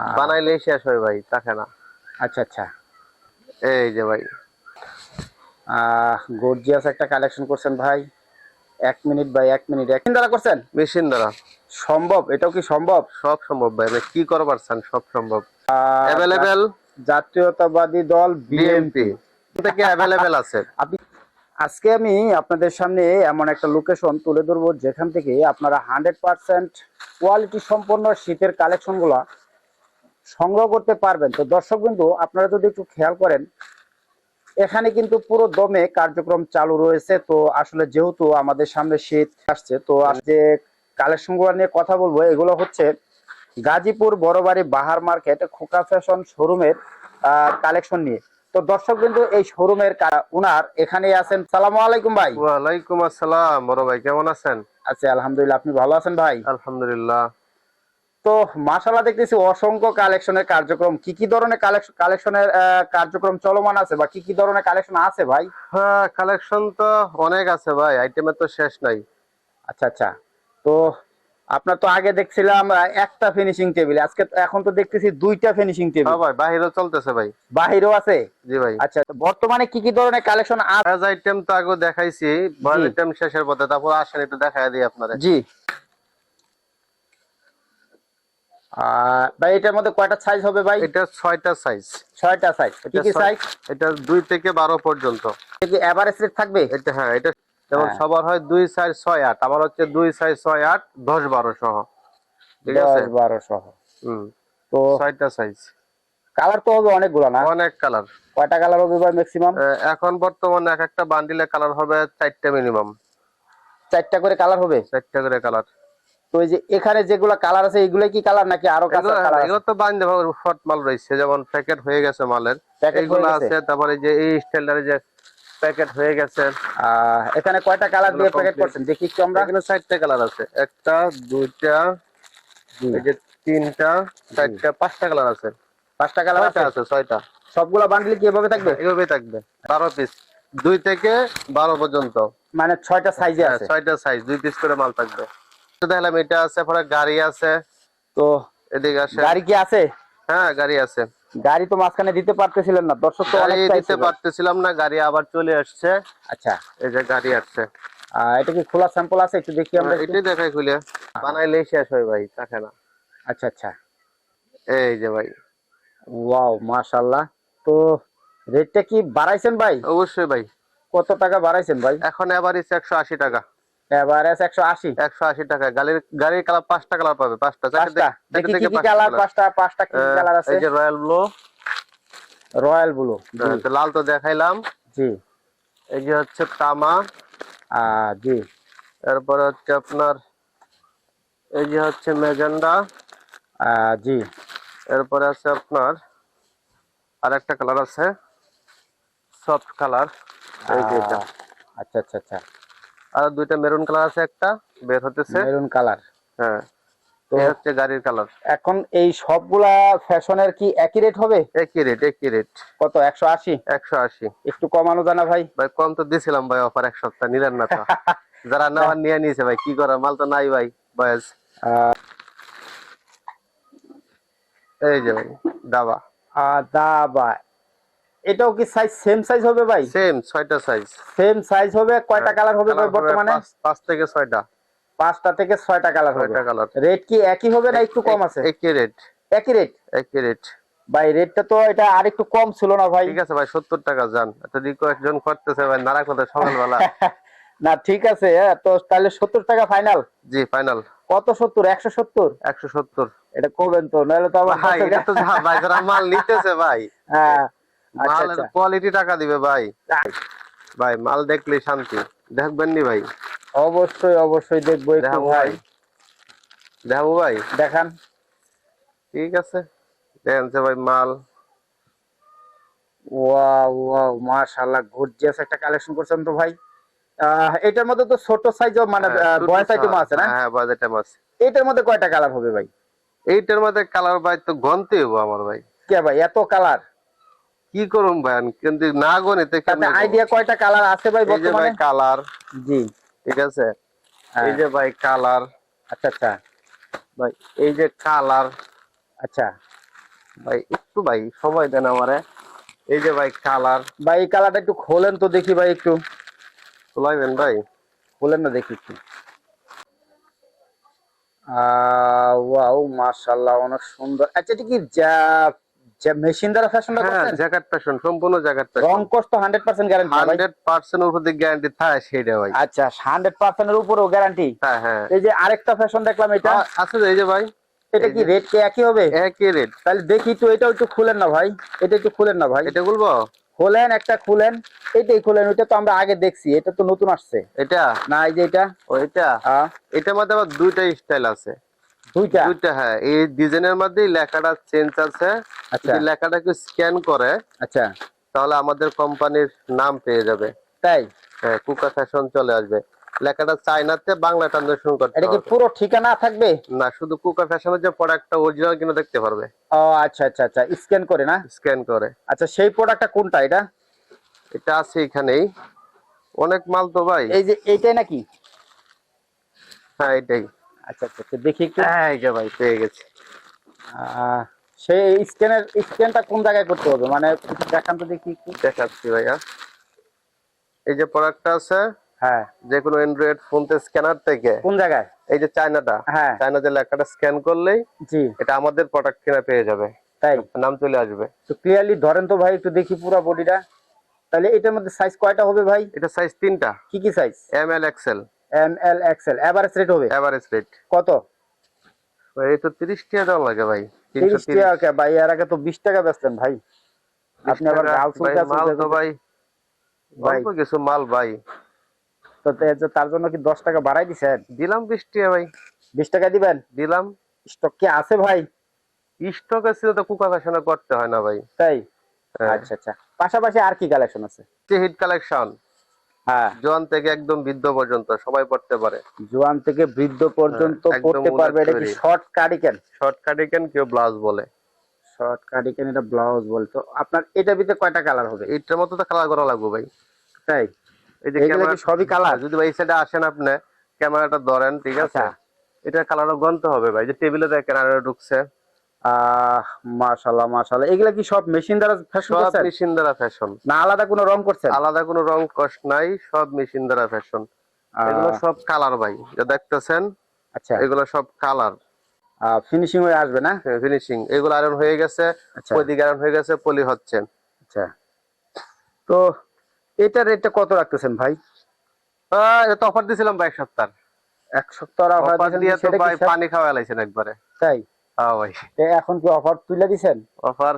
বানাইলেই শেষ হয় ভাই থাকে না আচ্ছা আচ্ছা। এই যে ভাই। গর্জিয়াস একটা কালেকশন করছেন ভাই। এক মিনিট ভাই এক মিনিট। এক দ্বারা করছেন? মেশিন দ্বারা। সম্ভব? এটাও কি সম্ভব? সব সম্ভব ভাই কি করবার চান সব সম্ভব। অ্যাভেলেবেল জাতীয়তাবাদী দল বিএনপি থেকে অ্যাভেলেবেল আছে? আপনি আজকে আমি আপনাদের সামনে এমন একটা লোকেশন তুলে ধরবো যেখান থেকে আপনারা হান্ড্রেড পার্সেন্ট কোয়ালিটি সম্পন্ন শীতের কালেকশনগুলো সংগ্রহ করতে পারবেন। তো দর্শক বিন্দু আপনারা যদি একটু খেয়াল করেন এখানে কিন্তু পুরো দমে কার্যক্রম চালু রয়েছে। তো আসলে যেহেতু আমাদের সামনে শীত আসছে তো যে কালেকশনগুলো নিয়ে কথা বলব এগুলো হচ্ছে গাজীপুর বড়বাড়ি বাহার মার্কেট খোকা ফ্যাশন শোরুমের কালেকশন নিয়ে। তো দর্শক বিন্দু এই শোরুমের উনার এখানে আছেন। সালাম আলাইকুম ভাই। ওয়ালাইকুম আসসালাম বড় ভাই কেমন আছেন? আচ্ছা আলহামদুলিল্লাহ আপনি ভালো আছেন ভাই? আলহামদুলিল্লাহ। তো মাশাআল্লাহ দেখতেছি অসংখ্য কালেকশনের কার্যক্রম। কি কি ধরনের কালেকশন কালেকশনের কার্যক্রম চলমান আছে বা কি কি ধরনের কালেকশন আছে ভাই? হ্যাঁ কালেকশন তো অনেক আছে ভাই আইটেমের তো শেষ নাই। আচ্ছা আচ্ছা। তো আপনার তো আগে দেখছিলাম একটা ফিনিশিং টেবিল আজকে এখন তো দেখতেছি দুইটা ফিনিশিং টেবিল হ্যাঁ ভাই বাহিরেও চলতেছে ভাই। বাহিরেও আছে? জি ভাই। আচ্ছা তো বর্তমানে কি কি ধরনের কালেকশন আছে আইটেম তো আগে দেখাইছি আইটেম শেষের পথে তারপর আসেন একটু দেখাই দিই আপনারা। জি। ভাই এটার মধ্যে কয়টা সাইজ হবে ভাই? এটা ছয়টা সাইজ ছয়টা সাইজ কি কি সাইজ এটা দুই থেকে বারো পর্যন্ত। কি এভারেজ রেট থাকবে? এটা হ্যাঁ এটা যেমন হ্যাঁ। সবার হয় দুই সাইজ ছয় আট আমার হচ্ছে দুই সাইজ ছয় আট দশ বারো সহ। ঠিক আছে? দশ বারো সহ। হুম। তো ছয়টা সাইজ কালার তো হবে অনেকগুলো না? অনেক কালার কয়টা কালার হবে ভাই ম্যাক্সিমাম এখন বর্তমানে এক একটা বান্ডিলে কালার হবে চারটা মিনিমাম চারটা করে কালার হবে? চারটা করে কালার তো এই যে এখানে যেগুলো কালার আছে এগুলো কি কালার নাকি আরও কালার এগুলো তো ফট মাল রয়েছে যেমন প্যাকেট হয়ে গেছে মালের। এগুলো আছে তারপরে যে এই স্টাইলের যে প্যাকেট হয়ে গেছে। এখানে কয়টা কালার দিয়ে প্যাকেট করছেন? দেখি একটু আমরা। এখানে চারটা কালার আছে। একটা দুইটা এই যে তিনটা চারটা পাঁচটা কালার আছে। পাঁচটা কালার আছে? ছয়টা। সবগুলো বান্ডিল কি এভাবে থাকবে? এভাবেই থাকবে। বারো পিস দুই থেকে বারো পর্যন্ত। মানে ছয়টা সাইজে হ্যাঁ, আছে? ছয়টা সাইজ দুই পিস করে মাল থাকবে। তো দেখলাম এটা আছে পরে গাড়ি আছে। তো এদিকে আসে গাড়ি কি আছে? হ্যাঁ গাড়ি আছে। গাড়ি তো মাঝখানে দিতে পারতেছিলেন না দর্শক তো অনেক দিতে পারতেছিলাম না গাড়ি আবার চলে আসছে। আচ্ছা। এই যে গাড়ি আসছে। এটা কি খোলা স্যাম্পল আছে? একটু দেখি আমরা এটাই দেখাই খুলে। বানাইলেই শেষ হয় ভাই থাকে না। আচ্ছা আচ্ছা। এই যে ভাই। ওয়াও মাশাআল্লাহ। তো রেটটা কি বাড়াইছেন ভাই? অবশ্যই ভাই। কত টাকা বাড়াইছেন ভাই? এখন এভারেজ একশো আশি টাকা। এভারেজ একশো আশি। একশো আশি টাকা গাড়ির গাড়ির কালার পাঁচটা কালার পাবে। পাঁচটা। চারটে পাঁচটা? থেকে- চারটে দেখি কি কি কালার? পাঁচটা পাঁচটা কি কালার। আছে এই যে রয়্যাল ব্লু। রয়্যাল ব্লু লাল তো দেখাইলাম। জি। এই যে হচ্ছে তামা। জি। এরপরে হচ্ছে আপনার এই যে হচ্ছে মেজেন্ডা জি। এরপরে আছে আপনার আরেকটা কালার আছে। Soft colour. আচ্ছা আচ্ছা আচ্ছা। আর দুইটা মেরুন কালার আছে একটা বের হতেছে মেরুন কালার। হ্যাঁ তো হচ্ছে গাড়ির কালার। এখন এই সবগুলা ফ্যাশনের কি একই রেট হবে? একই রেট একই রেট কত একশো আশি? একশো আশি। একটু কমানো জানা ভাই। ভাই কম তো দিছিলাম ভাই অফার এক সপ্তাহ নিলেন না তো। যারা নেওয়ার নিয়ে নিয়েছে ভাই কি করার? মাল তো নাই ভাই বয়স। এই যে ভাই দাবা। দাবা। এটাও কি সাইজ সেম সাইজ হবে ভাই? সেম ছয়টা সাইজ সেম সাইজ হবে কয়টা কালার হবে ভাই বর্তমানে? পাঁচ থেকে ছয়টা। পাঁচটা থেকে ছয়টা কালার হবে। কালার রেট কি একই হবে না একটু কম আছে? একই রেট একই রেট একই রেট ভাই রেটটা তো এটা আর একটু কম ছিল না ভাই? ঠিক আছে ভাই সত্তর টাকা যান এত রিকোয়েস্ট জন করতেছে ভাই নারা কথা সকালবেলা। না ঠিক আছে হ্যাঁ, তো তাহলে সত্তর টাকা ফাইনাল জি ফাইনাল কত সত্তর? একশো সত্তর? একশো সত্তর। এটা করবেন তো নাহলে তো আবার ভাই এটা তো ভাই যারা মাল নিতেছে ভাই। হ্যাঁ আচ্ছা মাল আচ্ছা। কোয়ালিটি টাকা দিবে ভাই। ভাই মাল দেখলে শান্তি। দেখবেন নি ভাই? অবশ্যই অবশ্যই দেখব ভাই। দেখাবো ভাই। দেখান। ঠিক আছে। দেখেন ভাই মাল। ওয়াও ওয়াও মাশাআল্লাহ গর্জিয়াস একটা কালেকশন করছেন তো ভাই। এটার মধ্যে তো ছোট সাইজ মানে হ্যাঁ, বয়স আইটেম আছে না? হ্যাঁ বয়স আইটেম আছে। এটার মধ্যে কয়টা কালার হবে ভাই? এইটার মধ্যে কালার ভাই তো গনতে হব আমার ভাই। কে ভাই এত কালার কি করুম ভাই? কিন্তু না গনিতে তাতে আইডিয়া কয়টা কালার আছে ভাই এই যে ভাই কালার জি। ঠিক আছে? হ্যাঁ। এই যে ভাই কালার আচ্ছা আচ্ছা। ভাই এই যে কালার আচ্ছা। ভাই একটু ভাই সময় দেন আমারে। এই যে ভাই কালার ভাই এই কালারটা একটু খোলেন তো দেখি ভাই একটু। তোলাইবেন ভাই? খোলেন না দেখি একটু। ওয়াও মাশাআল্লাহ অনেক সুন্দর। আচ্ছা এটা কি যা মেশিন দ্বারা ফ্যাশনটা করছেন? জ্যাকেট ফ্যাশন সম্পূর্ণ জ্যাকেট রং কষ্ট 100% গ্যারান্টি ভাই। হান্ড্রেড পার্সেন্ট উপর গ্যারান্টি থাকে সেইটা ভাই। আচ্ছা 100% এর উপরেও গ্যারান্টি হ্যাঁ হ্যাঁ। এই যে আরেকটা ফ্যাশন দেখলাম এটা। আছে তো এই যে ভাই। এটা কি রেট কি একই হবে? একই রেট তাহলে দেখি তো এটাও একটু খুলেন না ভাই। এটা একটু খুলেন না ভাই। এটা বলব খোলেন একটা খুলেন। এটাই খুলেন ওইটা তো আমরা আগে দেখছি এটা তো নতুন আসছে। এটা? না এই যে এটা। ও এটা? এটার মধ্যে আবার দুইটা স্টাইল আছে। দুইটা? দুইটা হ্যাঁ। এই ডিজাইনের মধ্যে লেখাটা চেঞ্জ আছে। আচ্ছা। লেখাটাকে স্ক্যান করে আচ্ছা। তাহলে আমাদের কোম্পানির নাম পেয়ে যাবে। তাই? হ্যাঁ কুকা ফ্যাশন চলে আসবে। লেখাটা চাইনাতে বাংলা ট্রান্সলেশন করতে এটা কি পুরো ঠিকানা থাকবে? না শুধু কুকা ফ্যাশনের যে প্রোডাক্টটা অরিজিনাল কিনা দেখতে পারবে। ও আচ্ছা আচ্ছা আচ্ছা। স্ক্যান করে না? স্ক্যান করে। আচ্ছা সেই প্রোডাক্টটা কোনটা এটা? এটা আছে এখানেই। অনেক মাল তো ভাই। এই যে এইটাই নাকি? হ্যাঁ এটাই আচ্ছা আচ্ছা আচ্ছা, দেখি একটু। হ্যাঁ এই যে ভাই পেয়ে গেছি। সেই স্ক্যানের স্ক্যানটা কোন জায়গায় করতে হবে? মানে দেখান তো দেখি একটু। দেখাচ্ছি ভাইয়া। এই যে প্রোডাক্টটা আছে হ্যাঁ। যে কোনো অ্যান্ড্রয়েড ফোনতে স্ক্যানার থেকে। কোন জায়গায়? এই যে চায়নাটা হ্যাঁ। চায়না যে লেখাটা স্ক্যান করলেই জি। এটা আমাদের প্রোডাক্ট কিনা পেয়ে যাবে। তাই? নাম চলে আসবে। তো ক্লিয়ারলি ধরেন তো ভাই একটু দেখি পুরো বডিটা তাহলে এটার মধ্যে সাইজ কয়টা হবে ভাই? এটা সাইজ তিনটা। কি কি size M L XL M L XL average rate হবে? এভারেজ রেট কত? এই তো তিরিশ টাকা দাম লাগে ভাই তিনশো তিরিশ তিরিশ। টাকা ভাই এর আগে তো বিশ টাকা বেচতেন ভাই। আপনি আবার গাল ভাই, মাল তো ভাই। অল্প কিছু মাল ভাই। তো তার জন্য কি দশ টাকা বাড়াই দিছেন? দিলাম বিশ টাকা ভাই। বিশ টাকা দিবেন? দিলাম। স্টক কি আছে ভাই? স্টক ছিল তো কুকা ফ্যাশনে করতে হয় না ভাই। তাই? হ্যাঁ। আচ্ছা আচ্ছা। পাশাপাশি আর কি কালেকশন আছে? হিট কালেকশন হ্যাঁ। জোয়ান থেকে একদম বৃদ্ধ পর্যন্ত সবাই পড়তে পারে। জোয়ান থেকে বৃদ্ধ পর্যন্ত হ্যাঁ, পড়তে পারবে এটা কি শর্ট কার্ডিকেন শর্ট কাটিকেন কেউ ব্লাউজ বলে। শর্ট কার্ডিকেন এটা ব্লাউজ বলতো আপনার এটার ভিতরে কয়টা কালার হবে? এটার মতো তো কালার করা লাগবে ভাই। তাই? এই যে ক্যামেরা কি সবই কালার যদি ভাই এই সাইডে আসেন আপনি ক্যামেরাটা ধরেন ঠিক আছে। এটা কালারও গন্ত হবে ভাই। যে টেবিলে দেখেন আর ঢুকছে। মাশাআল্লাহ মাশাআল্লাহ। এগুলা কি সব মেশিন দ্বারা ফ্যাশন সব মেশিন দ্বারা ফ্যাশন না আলাদা কোনো রং করছেন? আলাদা কোনো রং কষ্ট নাই সব মেশিন দ্বারা ফ্যাশন এগুলো সব কালার ভাই যা দেখতেছেন? আচ্ছা। এগুলো সব কালার ফিনিশিং হয়ে আসবে না? ফিনিশিং এগুলো আয়রন হয়ে গেছে আচ্ছা। ওইদিকে আয়রন হয়ে গেছে পলি হচ্ছে। আচ্ছা। তো এটা রেটটা কত রাখতেছেন ভাই? এটা তো অফার দিছিলাম ভাই এক সপ্তাহ। এক সপ্তাহ অফার দিয়ে তো ভাই পানি খাওয়া লাইছেন একবারে। তাই? হ্যাঁ ভাই। এখন কি অফার তুলে দিছেন? অফার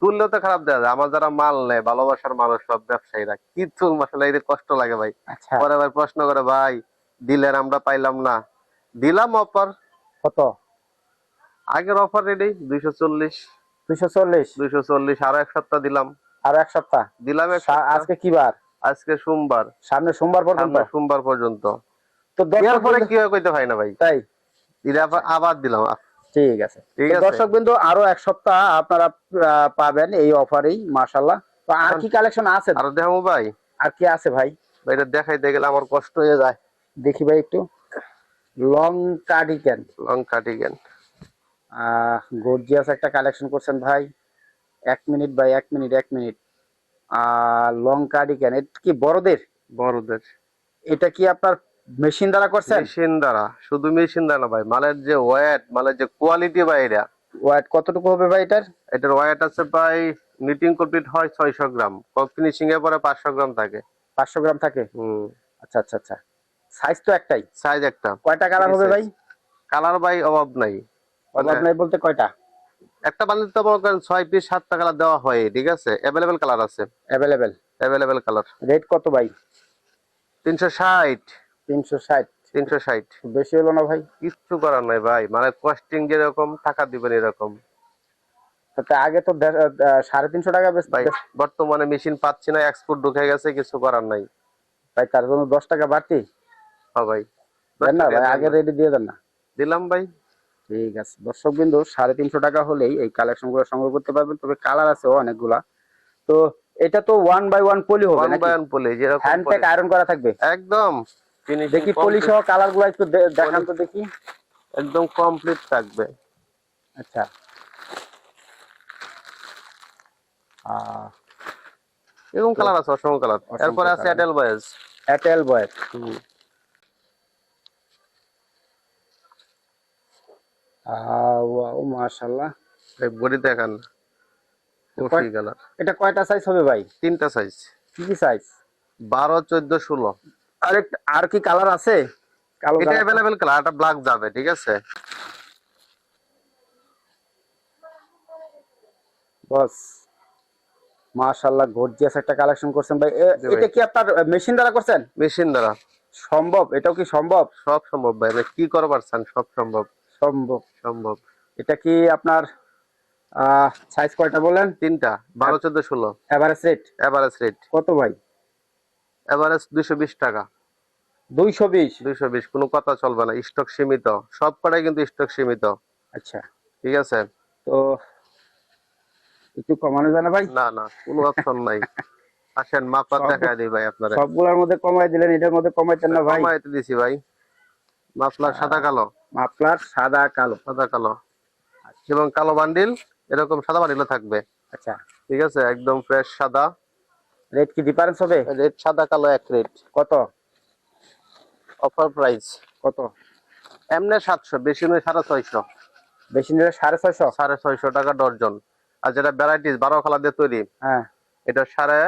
তুললেও তো খারাপ দেওয়া যায়। আমার যারা মাল নেয় ভালোবাসার মানুষ সব ব্যবসায়ীরা আসলে এদের কষ্ট লাগে ভাই। আচ্ছা। পরে ভাই প্রশ্ন করে ভাই আমরা পাইলাম না। দিলাম অফার কত? আগের অফার রেডি দুইশো চল্লিশ। দুইশো চল্লিশ। দুইশো চল্লিশ আরও এক সপ্তাহ দিলাম। আর এক সপ্তাহ? দিলাম। আজকে কি বার? আজকে সোমবার। সামনে সোমবার পর্যন্ত? সোমবার পর্যন্ত। তো এরপরে বিন্দু- কি হয় কইতে হয় না ভাই? তাই? আবার দিলাম। ঠিক আছে। ঠিক আছে। দর্শক বিন্দু আরও এক সপ্তাহ আপনারা পাবেন এই অফারেই মাশাল্লাহ তো আর কি কালেকশন আছে? আরও দেখাবো ভাই। আর কি আছে ভাই? এটা দেখাইতে গেলে আমার কষ্ট হয়ে যায়। দেখি ভাই একটু। Long cardigan long ah gorgeous একটা কালেকশন করছেন ভাই। এক মিনিট ভাই এক মিনিট এক মিনিট। আহ লং কার্ডিকেন এটা কি বড়দের? বড়দের। এটা কি আপনার মেশিন দ্বারা করছেন? মেশিন দ্বারা শুধু মেশিন দ্বারা ভাই মালের যে ওয়েট মালের যে কোয়ালিটি ভাই এটা। ওয়েট কতটুকু হবে ভাই এটার? এটার ওয়েট আছে প্রায় মিটিং কমপ্লিট হয় ছয়শো গ্রাম। ফিনিশিং এর পরে পাঁচশো গ্রাম থাকে। পাঁচশো গ্রাম থাকে? হুম। আচ্ছা আচ্ছা আচ্ছা। সাইজ তো একটাই। সাইজ একটা। কয়টা কালার হবে ভাই? কালার ভাই অভাব নাই। অভাব নাই বলতে কয়টা? একটা বান্ডিল তো মনে করেন ছয় পিস সাতটা কালার দেওয়া হয় ঠিক আছে? অ্যাভেলেবেল কালার আছে। অ্যাভেলেবেল অ্যাভেলেবেল কালার রেট কত ভাই? তিনশো ষাট। তিনশো ষাট। তিনশো ষাট। বেশি হলো না ভাই? কিচ্ছু করার নাই ভাই। মানে কস্টিং যেরকম টাকা দিবেন এরকম। আগে তো সাড়ে তিনশো টাকা বেশ ভাই বর্তমানে মেশিন পাচ্ছি না এক্সপোর্ট ঢুকে গেছে কিছু করার নাই। ভাই তার জন্য দশ টাকা বাড়তি? হ্যাঁ ভাই। না ভাই আগে রেডি দিয়ে দেন না। দিলাম ভাই। ঠিক আছে। দর্শক বিন্দু সাড়ে তিনশো টাকা হলেই এই কালেকশনগুলো সংগ্রহ করতে পারবেন। তবে কালার আছে অনেকগুলা। তো এটা তো ওয়ান বাই ওয়ান পলি হবে ওয়ান নাকি? বাই ওয়ান পলি যেরকম হ্যান্ড প্যাক আয়রন করা থাকবে? একদম। দেখি পলি সহ কালারগুলো একটু দেখান তো দেখি। একদম কমপ্লিট থাকবে। আচ্ছা। এরকম কালার আছে অসংখ্য কালার এরপরে আছে বডি দেখান। এটা কয়টা সাইজ হবে ভাই? তিনটা সাইজ কি কি সাইজ বারো চোদ্দ ষোলো। আর আর কি কালার আছে? কালো এটা? অ্যাভেলেবেল কালার এটা ব্ল্যাক যাবে ঠিক আছে? বস মাশাল্লাহ গর্জিয়াস একটা কালেকশন করছেন ভাই। এটা কি আপনার মেশিন দ্বারা করছেন? মেশিন দ্বারা। সম্ভব? এটাও কি সম্ভব? সব সম্ভব ভাই কি করবার চান সব সম্ভব। সম্ভব। সম্ভব। এটা কি আপনার সাইজ কয়টা বলেন তিনটা বারো চোদ্দ ষোলো। এভারেজ রেট এভারেজ রেট কত ভাই? এভারেজ দুইশো বিশ টাকা। দুইশো বিশ? দুইশো বিশ কোনো কথা চলবে না স্টক সীমিত। সব কটাই কিন্তু স্টক সীমিত। আচ্ছা। ঠিক আছে? তো একটু কমানো যায় না ভাই? না না কোনো অপশন নাই। আসেন মাপা দেখায় দিই ভাই আপনারা। সবগুলোর মধ্যে কমাই দিলেন এটার মধ্যে কমাইতেন না ভাই। কমাইতে দিছি ভাই। মাফলার সাদা কালো? মাফলার সাদা কালো। সাদা কালো। এবং কালো বান্ডিল এরকম সাদা বান্ডিলও থাকবে। আচ্ছা। ঠিক আছে? একদম ফ্রেশ সাদা। রেট কি ডিফারেন্স হবে? রেট সাদা কালো এক রেট কত? অফার প্রাইস কত? এমনি সাতশো বেশি নয় সাড়ে ছয়শো। বেশি নিলে সাড়ে ছয়শো? সাড়ে ছয়শো টাকা ডর্জন আর যেটা ভ্যারাইটিস বারো খালা দিয়ে তৈরি হ্যাঁ। এটা সাড়ে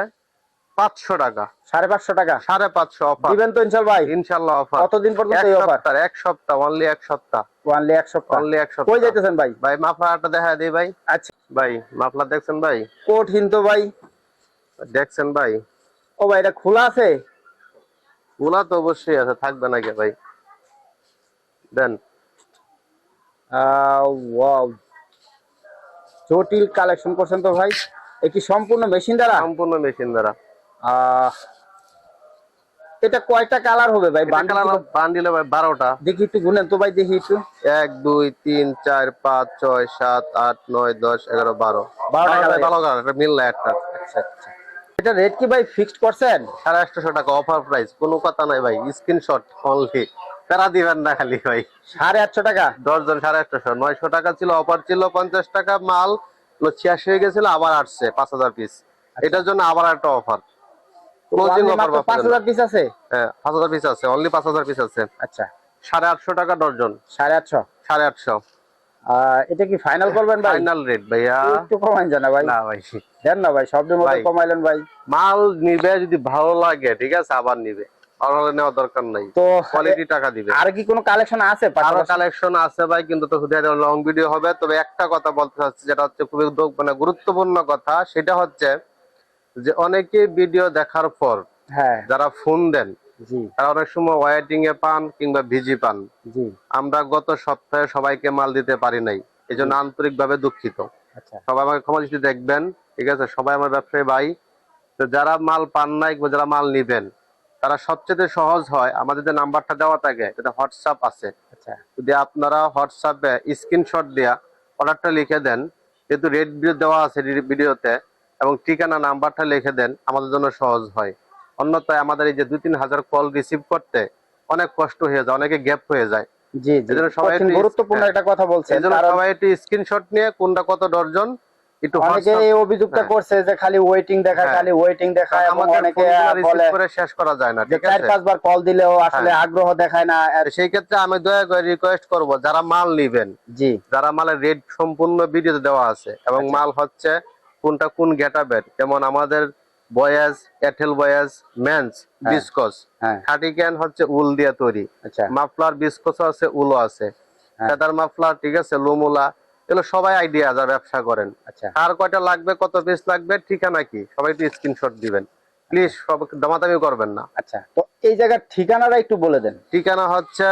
পাঁচশো টাকা। সাড়ে পাঁচশো টাকা? সাড়ে পাঁচশো অফার দিবেন তো ইনশাল ভাই। ইনশাল্লাহ অফার কতদিন পর্যন্ত এই অফার এক সপ্তাহ অনলি এক সপ্তাহ। ওয়ানলি এক সপ্তাহ। অনলি এক সপ্তাহ। কই যাইতেছেন ভাই? ভাই মাফলারটা দেখা দিই ভাই। আচ্ছা। ভাই মাফলার দেখছেন ভাই? কঠিন তো ভাই। দেখছেন ভাই? ও ভাই এটা খোলা আছে? খোলা তো অবশ্যই আছে থাকবে না কে ভাই? দেন। ওয়াও জটিল কালেকশন করছেন তো ভাই। এ কি সম্পূর্ণ মেশিন দ্বারা? সম্পূর্ণ মেশিন দ্বারা। এটা কয়টা কালার হবে ভাই? বান্ডিল ভাই বারোটা। দেখি একটু গুনেন তো ভাই দেখি একটু। এক দুই তিন চার পাঁচ ছয় সাত আট নয় দশ এগারো বারো। বারোটা ভালো কালার এটা মিল না একটা। আচ্ছা আচ্ছা। এটা রেট কি ভাই? ফিক্সড করছেন সাড়ে আটশোশো টাকা অফার প্রাইস কোনো কথা নাই ভাই। স্ক্রিনশট অনলি প্যারা দিবেন না খালি ভাই। সাড়ে আটশো টাকা? দশজন সাড়ে আটশোশো নয়শো টাকা ছিল অফার ছিল পঞ্চাশ টাকা মাল। ছিয়াশি হয়ে গেছিল আবার আসছে পাঁচ হাজার পিস এটার জন্য আবার একটা অফার পাঁচ হাজার পিস আছে? হ্যাঁ পাঁচ হাজার পিস আছে অনলি পাঁচ হাজার পিস আছে। আচ্ছা। সাড়ে আটশো টাকা ডর্জন সাড়ে আটশো? সাড়ে আটশো। এটা কি ফাইনাল করবেন ভাই? ফাইনাল রেট ভাইয়া। একটু কমাইন জানা ভাই। না ভাই। দেন না ভাই ভাই। কমাইলেন ভাই। মাল নিবে যদি ভালো লাগে ঠিক আছে আবার নিবে। নেওয়ার দরকার নাই। তো কোয়ালিটি টাকা দিবে। আর কি কোনো কালেকশন আছে আরও কালেকশন আছে ভাই কিন্তু তো লং ভিডিও হবে। তবে একটা কথা বলতে চাচ্ছি যেটা হচ্ছে খুবই মানে গুরুত্বপূর্ণ কথা সেটা হচ্ছে যে অনেকে ভিডিও দেখার পর হ্যাঁ। যারা ফোন দেন তারা অনেক সময় ওয়েটিং এ পান কিংবা ভিজি পান। আমরা গত সপ্তাহে সবাইকে মাল দিতে পারি নাই এই জন্য আন্তরিক ভাবে দুঃখিত। আচ্ছা। সবাই আমাকে ক্ষমা দৃষ্টি দেখবেন ঠিক আছে? সবাই আমার ব্যবসায়ী ভাই। তো যারা মাল পান নাই যারা মাল নিবেন তারা সবচেয়ে সহজ হয় আমাদের যে নাম্বারটা দেওয়া থাকে এটা হোয়াটসঅ্যাপ আছে। আচ্ছা। যদি আপনারা হোয়াটসঅ্যাপে স্ক্রিনশট দেয়া অর্ডারটা লিখে দেন যেহেতু রেড ভিডিও দেওয়া আছে ভিডিওতে এবং ঠিকানা নাম্বারটা লিখে দেন আমাদের জন্য সহজ হয়। অন্যথায় আমাদের এই যে দুই তিন হাজার কল রিসিভ করতে অনেক কষ্ট হয়ে যায় অনেকে গ্যাপ হয়ে যায় জি জি এজন্য সবাই গুরুত্বপূর্ণ হ্যাঁ। একটা কথা বলছেন এই সবাই একটু স্ক্রিনশট নিয়ে কোনটা কত ডর্জন একটু অনেকে এই অভিযোগটা হ্যাঁ। করছে যে খালি ওয়েটিং দেখায় হ্যাঁ। খালি ওয়েটিং দেখায় এবং অনেকে বলে করে শেষ করা যায় না চার পাঁচবার কল দিলেও আসলে। আগ্রহ দেখায় না আর সেই ক্ষেত্রে আমি দয়া করে রিকোয়েস্ট করব যারা মাল নিবেন জি যারা মালের রেট সম্পূর্ণ ভিডিওতে দেওয়া আছে এবং আচ্ছা। মাল হচ্ছে কোনটা কোন গেটাবের যেমন আমাদের বয়েজ এটেল বয়েজ মেন্স হ্যাঁ। বিস্কস। হ্যাঁ। খাটিক্যান হচ্ছে উল দিয়ে তৈরি। আচ্ছা। মাফলার বিস্কস আছে উলও আছে। হ্যাঁ। ফেদার মাফলার ঠিক আছে লুমুলা এগুলো সবাই আইডিয়া যারা ব্যবসা করেন। আচ্ছা। আর কয়টা লাগবে কত পিস লাগবে ঠিকানা কি? সবাই একটু স্ক্রিনশট দিবেন। প্লিজ সব দামাদামি করবেন না। আচ্ছা তো এই জায়গার ঠিকানাটা একটু বলে দেন। ঠিকানা হচ্ছে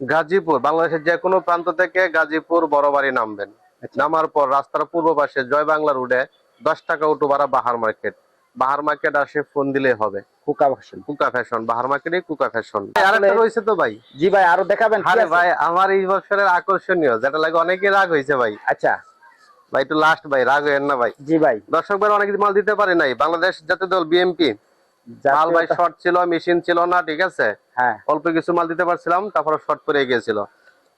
গাজীপুর বাংলাদেশের যে কোনো প্রান্ত থেকে গাজীপুর বড়বাড়ি নামবেন। আচ্ছা। নামার পর রাস্তার পূর্ব পাশে জয় বাংলা রোডে দশ টাকা উঠু ভাড়া বাহার মার্কেট। বাহার মার্কেট আসে ফোন দিলেই হবে। কুকা ভার্সন কুকা ফ্যাশন বাহার মার্কেটে কুকা ফ্যাশন আরেকটা রয়েছে তো ভাই। জি ভাই আরও দেখাবেন আরে ভাই আমার এই বছরের আকর্ষণীয় যেটা লাগে অনেকে রাগ হয়েছে ভাই। আচ্ছা। ভাই একটু লাস্ট ভাই রাগ হইেন না ভাই। জি ভাই। দর্শক ভাই অনেক মাল দিতে পারে নাই। বাংলাদেশ জাতীয় দল বিএমপি মাল ভাই শর্ট ছিল মেশিন ছিল না ঠিক আছে? হ্যাঁ। অল্প কিছু মাল দিতে পারছিলাম তারপরে শর্ট পরে গিয়েছিল।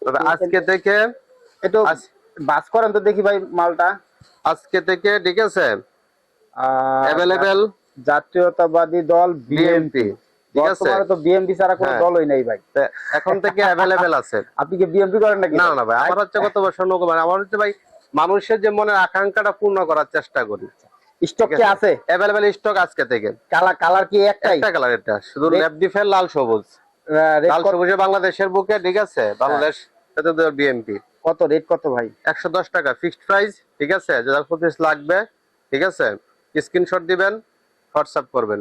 তবে আজকে থেকে একটু বাস করেন তো দেখি ভাই মালটা। আজকে থেকে ঠিক আছে? অ্যাভেলেবেল জাতীয়তাবাদী দল বিএনপি বর্তমানে তো ছাড়া কোনো হ্যাঁ। দলই নেই ভাই। এখন থেকে অ্যাভেলেবেল আছে। আপনি কি বিএনপি করেন নাকি? না না ভাই আমার হচ্ছে কত বছর নৌকো আমার হচ্ছে ভাই মানুষের যে মনের আকাঙ্ক্ষাটা পূর্ণ করার চেষ্টা করি। স্টক কি আছে। আছে? অ্যাভেলেবেল স্টক আজকে থেকে। কালার কালার কি একটাই? একটা কালার এটা শুধু রেড- ল্যাব ডিফেল লাল সবুজ। আহ, লাল সবুজে বাংলাদেশের বুকে ঠিক আছে? বাংলাদেশ বিএনপি কত রেট কত ভাই? একশো দশ টাকা। ফিক্সড প্রাইস ঠিক আছে? প্রতিশ লাগবে ঠিক আছে? স্ক্রিনশট দিবেন হোয়াটসঅ্যাপ করবেন।